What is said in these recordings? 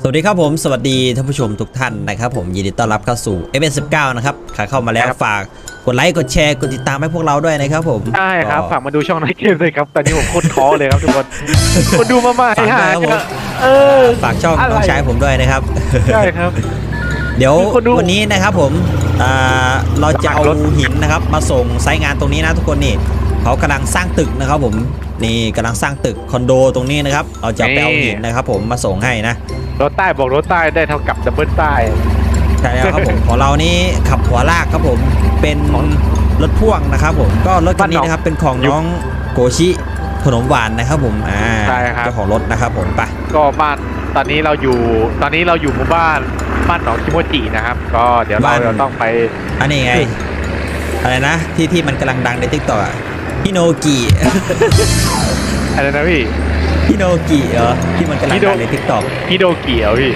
สวัสดีครับผมสวัสดีท่านผู้ชมทุกท่านนะครับผมยินดีต้อนรับเข้าสู่ f 1 9นะครับใครเข้ามาแล้วครับฝากกดไลค์กดแชร์กดติดตามให้พวกเราด้วยนะครับผมใช่ครับก็ฝากมาดูช่องไนเกมเลยครับ ตอนนี้ผมโคตรท้อเลยครับทุกคนคนดูมาใหม่ฝากด้วยฮะครับผมเออฝากช่องอะไรน้องชายผมด้วยนะครับใช่ครับ เดี๋ยวมีคนดูวันนี้นะครับผมอ่าเราจะเอารถหินนะครับ มาส่งไซต์งานตรงนี้นะทุกคนนี่เขากำลังสร้างตึกนะครับผมนี่กำลังสร้างตึกคอนโดตรงนี้นะครับเราจะไปเอาหินนะครับผมมาส่งให้นะ รถใต้บอกรถใต้ได้เท่ากับดับเบิลใต้ใช่แล้วครับผมของเรานี่ขับหัวลากครับผมเป็นรถพ่วงนะครับผมก็รถคันนี้นะครับเป็นของน้องโกชิขนมหวานนะครับผมอ่าใช่ครับเจ้าของรถนะครับผมไปก็บ้านตอนนี้เราอยู่ตอนนี้เราอยู่หมู่บ้านบ้านหนองคิโมจินะครับ ก็เดี๋ยวเราจะต้องไปอันนี้ไงอะไรนะที่ที่มันกำลังดังในทิกตอกอะฮิโนกิอะไรนะพี่ ฮิโนกิเหรอที่มันกำลังฮิโนดังในทิกตอกฮิโดกิเหรอพี่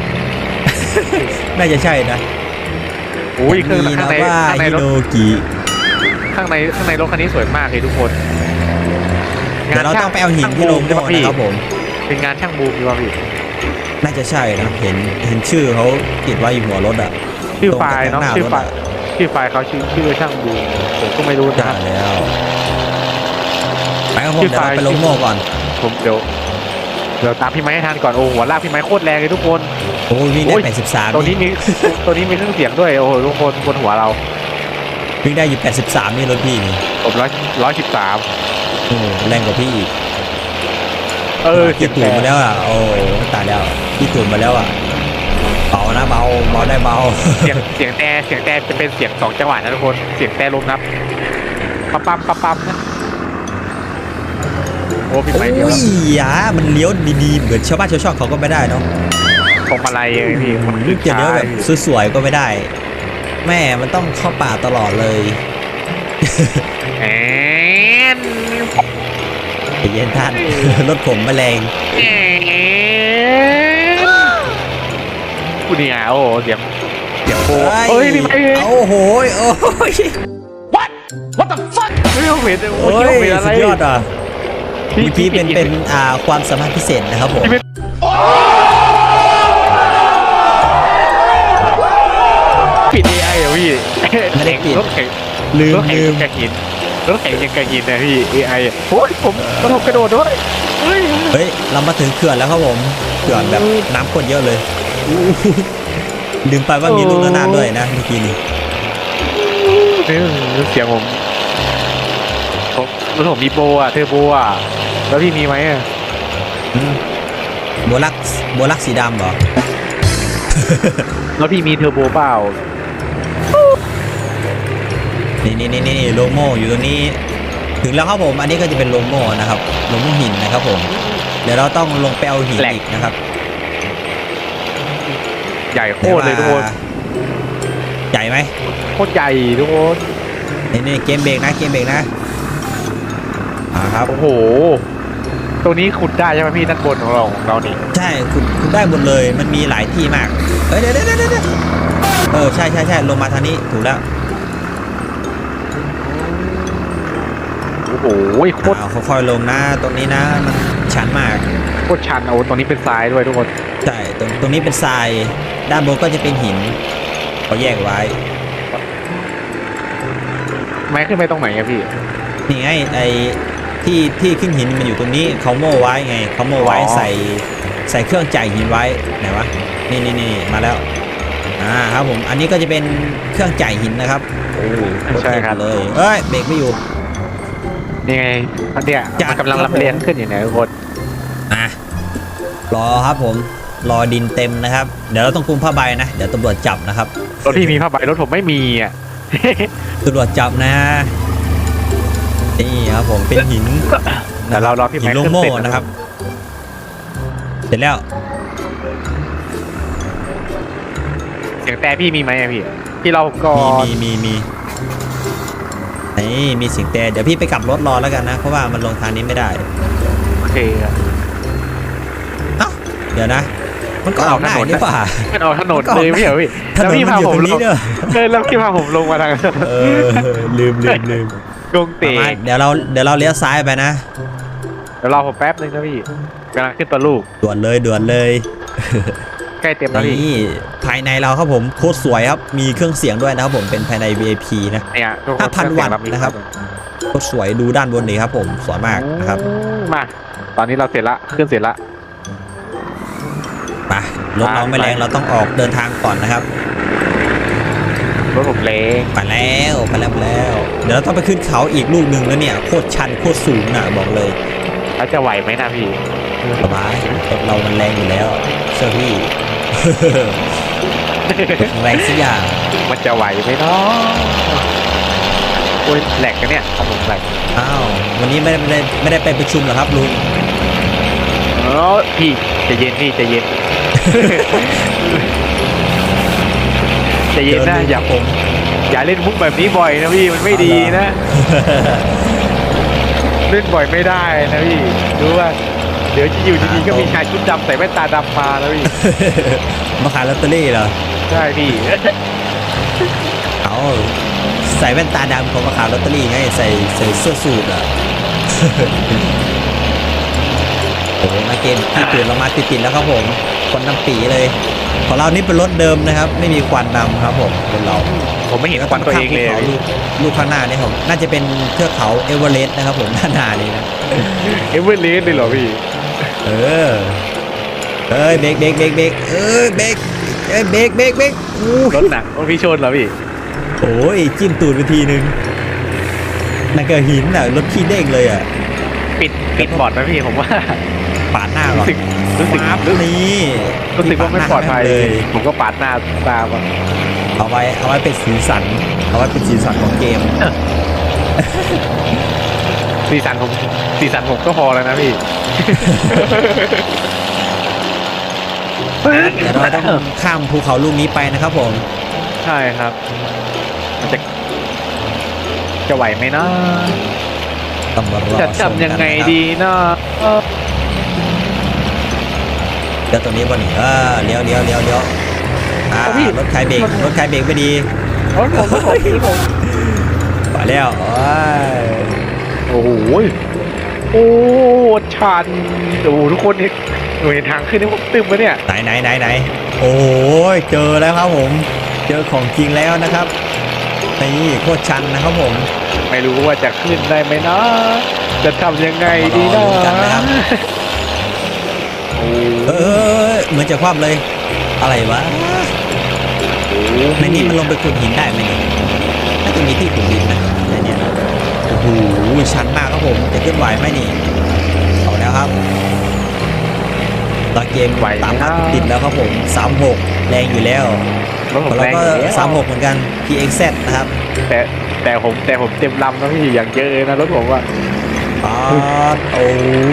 น่าจะใช่นะอุ้ยเครื่องมีข้านะงในว่าข้างในฮิรถโนกิข้างในข้างในรถคันนี้สวยมากเลยทุกคนเดี๋ยวเราต้องไปเอาหินที่โรงโม่นะครับผม เป็นงานช่างบูมดีกว่าพี่ น่าจะใช่นะเห็นเห็นชื่อเขาติดไว้อยู่หัวรถอะชื่อไฟล์ตรงกับเนาะข้างหน้าชื่อไฟล์รถอะชื่อไฟล์เขาชื่อชื่อช่างบูมผมก็ไม่รู้นะได้ครับแล้วไปครับผมชื่อเดี๋ยวเราไฟล์ไปลงโม่ก่อนผมเดี๋ยว เดี๋ยวตามพี่ไม้ให้ทันก่อนโอ้โหหัวลากพี่ไม้โคตรแรงเลยทุกคนโอ้ยวิ่งได้โอ้ย83ตัวนี้มีตัวนี้มีเครื่องเสียงด้วยโอ้โหทุกคนบนหัวเราวิ่งได้อยู่ 83 นี่รถพี่นี่ผมร้อยร้อยสิบสามโอ้แรงกว่าพี่อีกเออพี่ตูนมาแล้วอะโอ้ตายแล้วพี่ตูนมาแล้วอะเบานะเบาเบาได้เบาเสียงเสียงแต่เสียงแต่จะเป็นเสียงสองจังหวะนะทุกคนเสียงแต่ลมนับปั๊มปั๊มปั๊มปั๊มนะโอ้พี่โอ้ไม้เดียวยหยามันเลี้ยวดีๆ เหมือนชาวบ้านชาวช่องเขาก็ไม่ได้เนาะพวงมาลัยเองพี่มันขึ้นจะช้าเลี้ยวแบบสวยๆก็ไม่ได้ แม่มันต้องเข้าป่าตลอดเลยแอนใจเย็นท่าน รถผมแมลงแอนกูนี่ไงโอ้โหเสียงเสียงโบเฮ้ยพี่ไม้โอ้โหโอ้ยเฮ้ยผมเห็นโอ้โอ้ยยผมเห็นอะไรสุดยอดอะ เมื่อกี้เป็นเป็นอ่าความสามารถพิเศษนะครับผม ปิด AI เหรอพี่ไม่ได้ปิด รถแข่งลืมรถแข่งลืม ยังกระหินรถแข่งยังกระหินนะพี่ AI อะโอ้ยผมกระโดดกระโดดด้วยเฮ้ยเฮ้ย เรามาถึงเขื่อนแล้วครับผม เขื่อนแบบน้ำข้นเยอะเลยอู้หูลืมไปว่ามีลูกระนาดด้วยนะเมื่อกี้นี้นี่เสียงผมผม รถผมมีโบอะเทอร์โบอะแล้วพี่มีไหมอะอืมโบลักโบลักสีดำเหรอ แล้วพี่มีเทอร์โบเปล่า นี่นี่นี่นี่โลโม่อยู่ตรงนี้ ถึงแล้วครับผม อันนี้ก็จะเป็นโลโม่นะครับ โลโม่หินนะครับผม เดี๋ยวเราต้องลงไปเอาหินอีกนะครับ ใหญ่โคตรเลยทุกคน ใหญ่ไหม โคตรใหญ่ทุกคนนี่นี่เกมเบรกนะ เกมเบรกนะ อ่าครับ โอ้โห ตรงนี้ขุดได้ใช่ไหมพี่ด้านบนของเราของเรานี่ใช่คุณคุณได้หมดเลยมันมีหลายที่มากเฮ้ยเดี๋ยวเดี๋ยวเดี๋ยวเดี๋ยวเออใช่ใช่ใช่ลงมาทางนี้ถูกแล้วโอ้โหโคตรอ่าค่อยๆลงนะ ตรงนี้นะมันชันมากโคตรชันเอาตรงนี้เป็นทรายด้วยทุกคนใช่ตรงตรงนี้เป็นทราย ด้านบนก็จะเป็นหินเขาแยกไว้ไม้ขึ้นไปตรงไหนอะพี่นี่ไงไอ้ ที่ที่ขึ้นหินมันอยู่ตรงนี้เขาโม่ไว้ไงเขาโม่ไว้อ๋อ ใส่ใส่เครื่องจ่ายหินไว้ไหนวะนี่นี่นี่มาแล้วอ่าครับผมอันนี้ก็จะเป็นเครื่องจ่ายหินนะครับโอ้โหโคตรเท่เลยเอ้ยเบรกไม่อยู่ นี่ไงอันเนี้ยจัด มันกำลังครับลำเลียงขึ้นอยู่เนี่ยทุกคนอะรอครับผมรอดินเต็มนะครับ เดี๋ยวเราต้องคุมผ้าใบนะเดี๋ยวตำรวจจับนะครับ รถที่มีผ้าใบรถผมไม่มีอะ ตำรวจจับนะ นี่ครับผมเป็นหินเดี๋ยวเรารอพี่หิไม้นโลขึ้นโม่เสร็จนะครับ เสร็จแล้ว เสียงแต่พี่มีไหมอะพี่ที่เราก่อมีนมีมีมีนี่มีเสียงแต่เดี๋ยวพี่ไปกลับรถรอแล้วกันนะ เพราะว่ามันลงทางนี้ไม่ได้โอเคอะเอ้าเดี๋ยวนะ มันก็ออกได้เอาถนนนี่ป่ะ มันออกถนนก็ออกเลยไม่เหรอพี่ถนแล้วนพี่มันพาอยู่ผตมรงลนี้งเด้อเออแล้วพี่พาผมลงมาทางเออลืมลืมลืม กงเตะมาเดี๋ยวเราเดี๋ยวเราเลี้ยวซ้ายไปนะเดี๋ยวรอผมแป๊บนึงนะพี่กำลังขึ้นตัวลูกด่วนเลยด่วนเลยกล้เต็มแล้วพี่นี่ภายในเราครับผมโคตรสวยครับ มีเครื่องเสียงด้วยนะครับผมเป็นภายใน VIP นะเนี่ยทุกค5,000วัตต์นะครับโคตรสวยดูด้านบนนี้ครับผมสวยมากนะครับมาตอนนี้เราเสร็จละเครื่องเสร็จละไปรถเราไม่แรงเราต้องออกเดินทางก่อนนะครับ รถผมเล็กไปแล้วไปแล้วไปแล้ว เดี๋ยวเราต้องไปขึ้นเขาอีกลูกหนึ่งแล้วเนี่ยโคตรชันโคตรสูงน่ะบอกเลยแล้วจะไหวไหมนะพี่สบายรถเรามันแรงอยู่แล้วเชื่อพี่แรงสิอย่างมันจะไหวไหมเนาะโอ้ยแหลกกันเนี่ยของผมแหลกอ้าววันนี้ไม่ได้ไม่ได้ไม่ได้ไปประชุมเหรอครับลุงเออพี่ใจะเย็นพี่ใจะเย็น ใจะเย็นนะจลุงอย่าผมอย่าเล่นมุกแบบนี้บ่อยนะพี่มันไม่ดีนะ เล่นบ่อยไม่ได้นะพี่รู้ว่า เดี๋ยวจะอยู่ดีๆก็มีชายชุดดำใส่แว่นตาดำมาแล้วพี่มาขายลอตเตอรี่เหรอใช่พี่เอาใส่แว่นตาดำเขามาขายลอตเตอรี่ไงใส่ใส่เสื้อสูทอะโอ้โหมาเกมที่ตื่นเรามาติดๆแล้วครับผม คนน้ำปีเลย ของเรานี่เป็นรถเดิมนะครับ ไม่มีควันดำครับผมเป็นเราผมไม่เห็นควันตัวเองเลยข้ามภูขาลูกลูกข้างหน้านี่ผมน่าจะเป็นเทือกเขาเอเวอเรสต์นะครับผมด้านหน้านี่นะเอเวอร์เลสเลยเหรอพี่เออเอ้ยเบรกเบรกเบรกเบรกเอ้ยเบรกเอ้ยเบรกเบรกเบรกอู้รถหนักรถพี่ชนเหรอพี่โอ้ยจิ้มตูดไปทีนึงนั่นก็หินอะรถขี้เด้งเลยอะ ปิดปิดบอร์ดนะพี่ผมว่า ปาดหน้าก่รู้อนสึกรู้สึกปั๊บรู้สึกนี่รู้สึกว่าไม่ปลอดภัยเลย ผมก็ปาดหน้าตามอะเอาไว้เอาไว้เป็นสีสัน เอาไว้เป็นสีสันของเกม สีสันผมสีสันผมก็พอแล้วนะพี่เดี๋ยวเราต้องข้ามภูเขาลูกนี้ไปนะครับผม ใช่ครับ มันจะจะไหวไหมนะต้องมารอจะชมทำยังไงกันนะครับดีนะ เออเดี๋ยวตรงนี้บนนี้เออเลี้ยวเลี้ยวเลี้ยวเลี้ยวอ่ารถใครเบรกรถใครเบรกไม่ดีรถผมรถผมรถผมไปแล้วโอ้ยโอ้โหโอ้ชันโอ้โหทุกคนเห็นเห็นทางขึ้นนี่ผมตึมปะเนี่ยไหนไหนไหนไหนโอ้ยเจอแล้วครับผม เจอของจริงแล้วนะครับนี่โคตรชันนะครับผม ไม่รู้ว่าจะขึ้นได้ไหมนะ จะทำยังไงดีนะรอลุ้นกันนะครับโอ้ เออเหมือนจะคว่ำเลย อะไรวะโหในนี้มันลงไปขุดหินได้ไหมเนี่ยน่าจะมีที่ขุดหินนะในเนี้ยโอ้โหชันมากครับผมจะขึ้นไหวไหมนี่เอาแล้วครับตอนเกมตามมาติดแล้วครับผม36 แรงอยู่แล้วรถผมเราแรงก็อยู่แล้ว36 เหมือนกัน PXZ นะครับ แต่แต่ผมแต่ผมเต็มลำนะพี่อย่างเยอะเลยนะรถผมว่า ป๊าดโอ้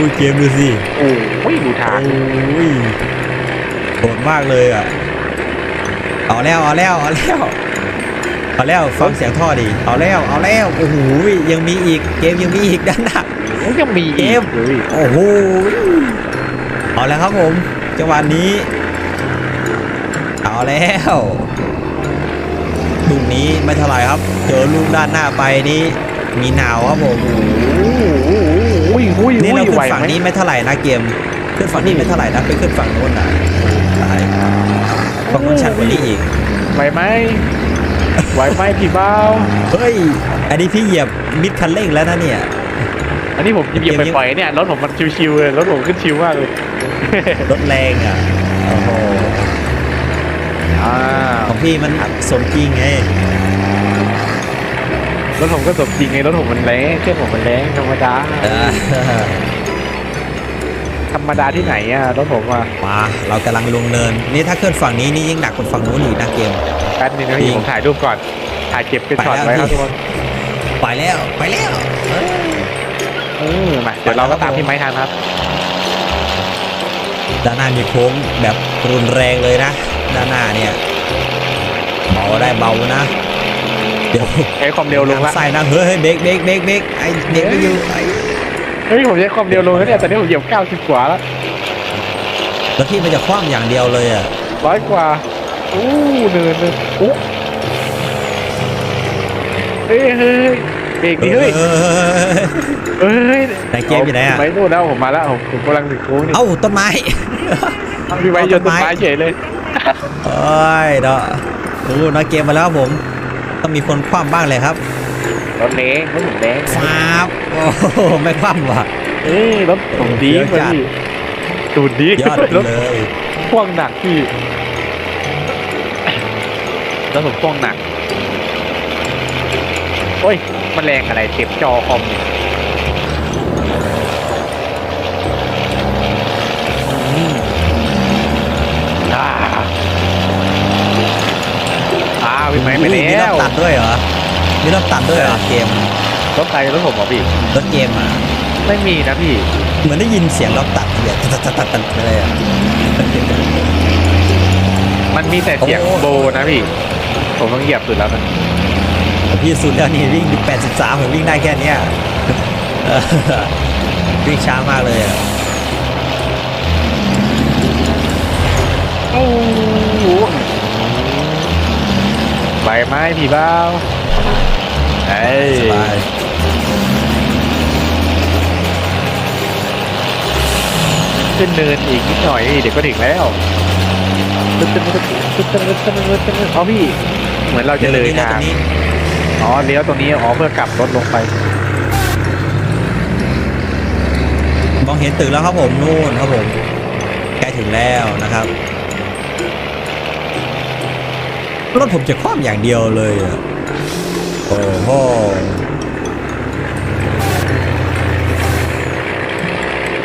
ยเกมดูสิโอ้ยดูทางโอ้ยโหดมากเลยอะเอาแล้วเอาแล้วเอาแล้วเอาแล้วฟังเสียงท่อดิเอาแล้วเอาแล้วโอ้โหยังมีอีกเกมยังมีอีกด้านหน้าโอ้ยยังมีเกอีมกเลยโอ้โหเอาแล้วครับผมจังหวะนี้ เอาแล้วลูกนี้ไม่เท่าไหร่ครับ เจอลูกด้านหน้าไปนี่ มีหนาวครับผมโอ้โหโอ้ยโอ้ยนี่โอ้เรายขึ้ไหวนฝั่งไหมนี้ไม่เท่าไหร่นะเกม ขึ้นฝั่งนี้ไม่เท่าไหร่นะไปขึ้นฝั่งโน้นนะตายฝั่งโน้นชันกว่านี้อีกไหวไหมไหวไหมพี่เบ้าเฮ้ย อันนี้พี่เหยียบมิดคันเร่งแล้วนะเนี่ย อันนี้ผมเหยียบไปปล่อยๆเนี่ยรถผมมันชิวๆเลยรถผมขึ้นชิวมากเลยรถแรงอะโอ้โหอ่าของพี่มันสมจริงไง รถผมก็สมจริงไงรถผมมันแรงเครื่องผมมันแรงธรรมดา เออธรรมดาที่ไหนอะรถผมอะมาเรากำลังลงเนิน นี่ถ้าขึ้นฝั่งนี้นี่ยิ่งหนักกว่าฝั่งนู้นอีกนะเกม แป๊บนึงนะพี่ผมถ่ายรูปก่อน ถ่ายเก็บเป็นช็อตไว้ครับทุกคนไปแล้วไปแล้วเออเออมาเดี๋ยวเราก็ตามพี่ไม้ทันครับ ด้านหน้ามีโค้งแบบรุนแรงเลยนะ ด้านหน้าเนี่ยเบาได้เบานะ เดี๋ยวใช้ความเร็วลงละใส่นะเฮ้ยเบรกเบรกเบรกเบรกไอ้เบรกไม่อยู่ไอ้เฮ้ยผมใช้ความเร็วลงแล้วเนี่ยตอนนี้ผมเหยียบ90กว่าแล้วแล้วพี่มันจะคว่ำอย่างเดียวเลยอะร้อยกว่าอู้เนินเลยอู้เฮ้ยเฮ้ยเบรกดิเฮ้ยเฮ้ยไหนเกมอยู่ไหนอะไม่นู่นแล้วผมมาแล้วผมผมกำลังถึงโค้งนี่เอ้าต้นไม้พี่ไว้ยนต้นไม้เฉยเลยโอ้ยเนาะโอ้น้อยเกมมาแล้วผม ต้องมีคนคว่ำบ้างเลยครับรถเล้งรถหมุนแดงฟาบโอ้โหไม่คว่ำว่ะ เอ้ยรถผมดีเดี๋ยวกว่าจัด พี่ดูดียอดไปรถเลยพ่วงหนักพี่รถผมพ่วงหนักโอ้ยมันแรงอะไรเจ็บจอคอมเนี่ย พี่ไหมไปอุ้ยมีแล้รอวบตัดด้วยเหรอ มีรอบตัดด้วยเหรอเกม รถใครรถผมเหรอพี่ รถเกมอะ ไม่มีนะพี่ เหมือนได้ยินเสียงรอบตัดเนี่ยตัดตัดตัดตัดอะไรอะ มันมีแต่เสียงโอ้ โบนะพี่ ผมต้องเหยียบสุดแล้วนะพี่สุดแล้วนี่วิ่งอยู่83ผมวิ่งได้แค่เนี้ยเออวิ่งช้ามากเลยอะโอ้โห ไปไหมพี่บ้าวเอ้ยสบายขึ้นเนินอีกนิดหน่อยเดี๋ยวก็ถึงแล้วตึ๊ดตึ๊ดตึ๊ดตึ๊ดตึ๊ดตึ๊ดตึ๊ดตึ๊ดตึ๊ดเอาพี่ เหมือนเราจะเลยตรงทางนี้อ๋อเลี้ยวตรงนี้อ๋อเพื่อกลับรถลงไป มองเห็นตึกแล้วครับผมนู่นครับผมใกล้ถึงแล้วนะครับ รถผมจะคว่ำอย่างเดียวเลยอะโอ้โห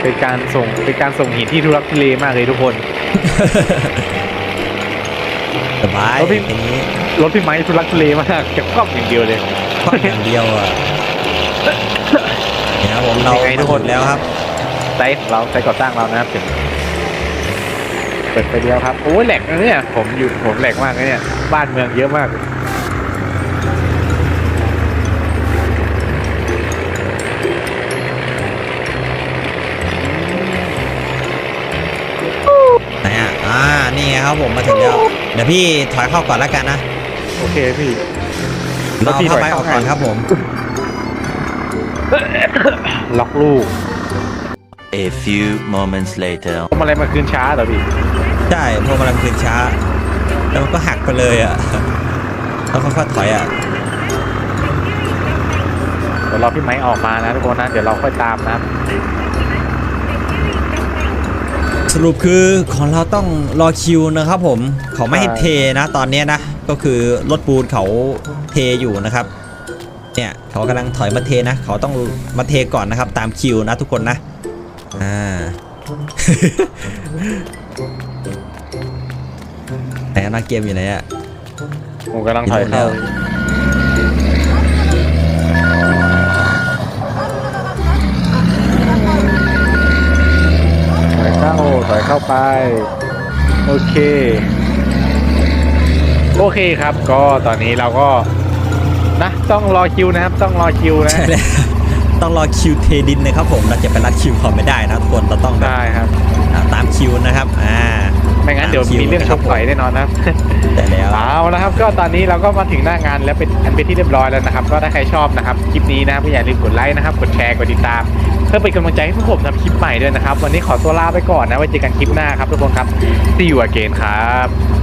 เป็นการส่งเป็นการส่งหินที่ทุรักทุเลมากเลยทุกคน สบายรถพี่ทีนี้รถพี่ไม้ทุรักทุเลมากจะครอบอย่างเดียวเลย คว่ำอย่างเดียวอะเนี่ยครับผมเรายังไงทุกคน มาถึงแล้วครับไซต์ของเราไซต์ก่อสร้างเรานะครับถึงเปิดไปเดียวครับ โอ้ยแหลกนะเนี่ย ผมอยู่ผมแหลกมากนะเนี่ย บ้านเมืองเยอะมากไหนอะอ่า นี่ไงครับผมมาถึงแล้ว เดี๋ยวพี่ถอยเข้าก่อนแล้วกันนะ โอเคพี่ เราแล้วพี่เข้าถไปอยอเข้าอกก่อนไงครับผม ล็อกลูก A few moments later. ทำอะไรมาคืนช้าเหรอพี่ ใช่พวกกำลังคืนช้า แล้วมันก็หักไปเลยอะต้องค่อยๆถอยอะเดี๋ยวรอพี่ไม้ออกมานะทุกคนนะเดี๋ยวเราค่อยตามนะครับสรุปคือของเราต้องรอคิวนะครับผมเขาไม่ให้เทนะตอนเนี้ยนะ ก็คือรถปูนเขาเทอยู่นะครับ เนี่ยเขากำลังถอยมาเทนะ เขาต้องมาเทก่อนนะครับ ตามคิวนะทุกคนนะอ่าไหน อะนักเกมอยู่ไหนอะผมกำลังถอยเข้าอยู่แล้วถอยเข้าถอยเข้าไป โอเค โอเคครับ ก็ตอนนี้เราก็นะต้องรอคิวนะครับ ต้องรอคิวนะ ใช่แล้วต้องรอคิวเทดินนะครับผมเราจะไปรัดคิวเขาไม่ได้นะทุกคนเราต้องแบบได้ครับ อ่าตามคิวนะครับ อ่า ไม่งั้นเดี๋ยวตามคิวมีเรื่องนะคชรับกต่อยแน่นอนนะครับแต่แล้วเอาละครับ ก็ตอนนี้เราก็มาถึงหน้างานแล้วเป็นอันเป็นที่เรียบร้อยแล้วนะครับ ก็ถ้าใครชอบนะครับคลิปนี้นะครับก็อย่าลืมกดไลค์นะครับกดแชร์กดติดตาม เพื่อเป็นกำลังใจให้พวกผมทำคลิปใหม่ด้วยนะครับ วันนี้ขอตัวลาไปก่อนนะไว้เจอกันคลิปหน้าครับทุกคนครับ see you again ครับ